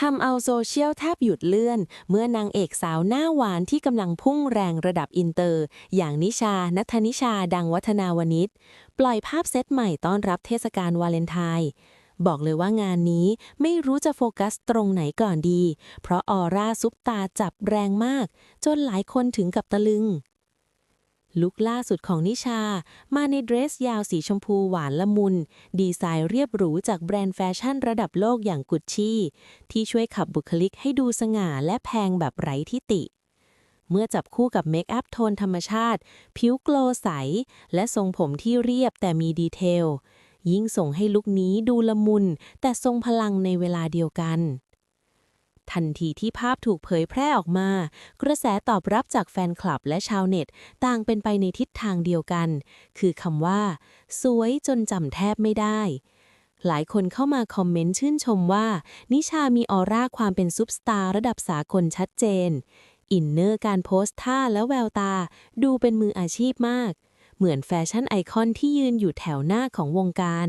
ทำเอาโซเชียลแทบหยุดเลื่อน เมื่อนางเอกสาวหน้าหวานที่กำลังพุ่งแรงระดับอินเตอร์ อย่างนิชา นัทนิชา ดังวัฒนาวนิชปล่อยภาพเซตใหม่ต้อนรับเทศกาลวาเลนไทน์บอกเลยว่างานนี้ไม่รู้จะโฟกัสตรงไหนก่อนดี เพราะออร่าซุปตาจับแรงมาก จนหลายคนถึงกับตะลึง ลุคล่าสุดของนิชา มาในเดรสยาวสีชมพูหวานละมุน ดีไซน์เรียบหรูจากแบรนด์แฟชั่นระดับโลกอย่างกุชชี่ ที่ช่วยขับบุคลิกให้ดูสง่าและแพงแบบไร้ที่ติ เมื่อจับคู่กับเมคอัพโทนธรรมชาติ ผิวโกลใส และทรงผมที่เรียบแต่มีดีเทล ยิ่งส่งให้ลุคนี้ดูละมุน แต่ทรงพลังในเวลาเดียวกัน ทันทีที่ภาพถูกเผยแพร่ออกมา กระแสตอบรับจากแฟนคลับและชาวเน็ต ต่างเป็นไปในทิศทางเดียวกัน คือคำว่า สวยจนจำแทบไม่ได้ หลายคนเข้ามาคอมเมนต์ชื่นชมว่า นิชามีออร่าความเป็นซุปสตาร์ระดับสากลชัดเจน อินเนอร์การโพสท่าและแววตา ดูเป็นมืออาชีพมาก เหมือนแฟชั่นไอคอนที่ยืนอยู่แถวหน้าของวงการ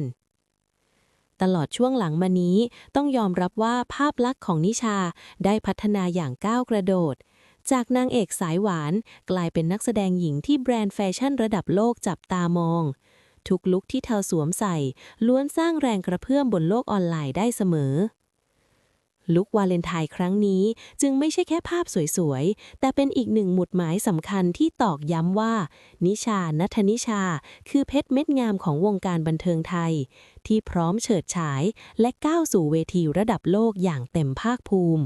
ตลอดช่วงหลังมานี้ ต้องยอมรับว่าภาพลักษณ์ของนิชาได้พัฒนาอย่างก้าวกระโดด จากนางเอกสายหวาน กลายเป็นนักแสดงหญิงที่แบรนด์แฟชั่นระดับโลกจับตามอง ทุกลุคที่เธอสวมใส่ ล้วนสร้างแรงกระเพื่อมบนโลกออนไลน์ได้เสมอ ลุควาเลนไทน์ครั้งนี้จึงไม่ใช่แค่ภาพสวยๆ แต่เป็นอีกหนึ่งหมุดหมายสำคัญที่ตอกย้ำว่า นิชานัทนิชา คือเพชรเม็ดงามของวงการบันเทิงไทย ที่พร้อมเฉิดฉายและก้าวสู่เวทีระดับโลกอย่างเต็มภาคภูมิ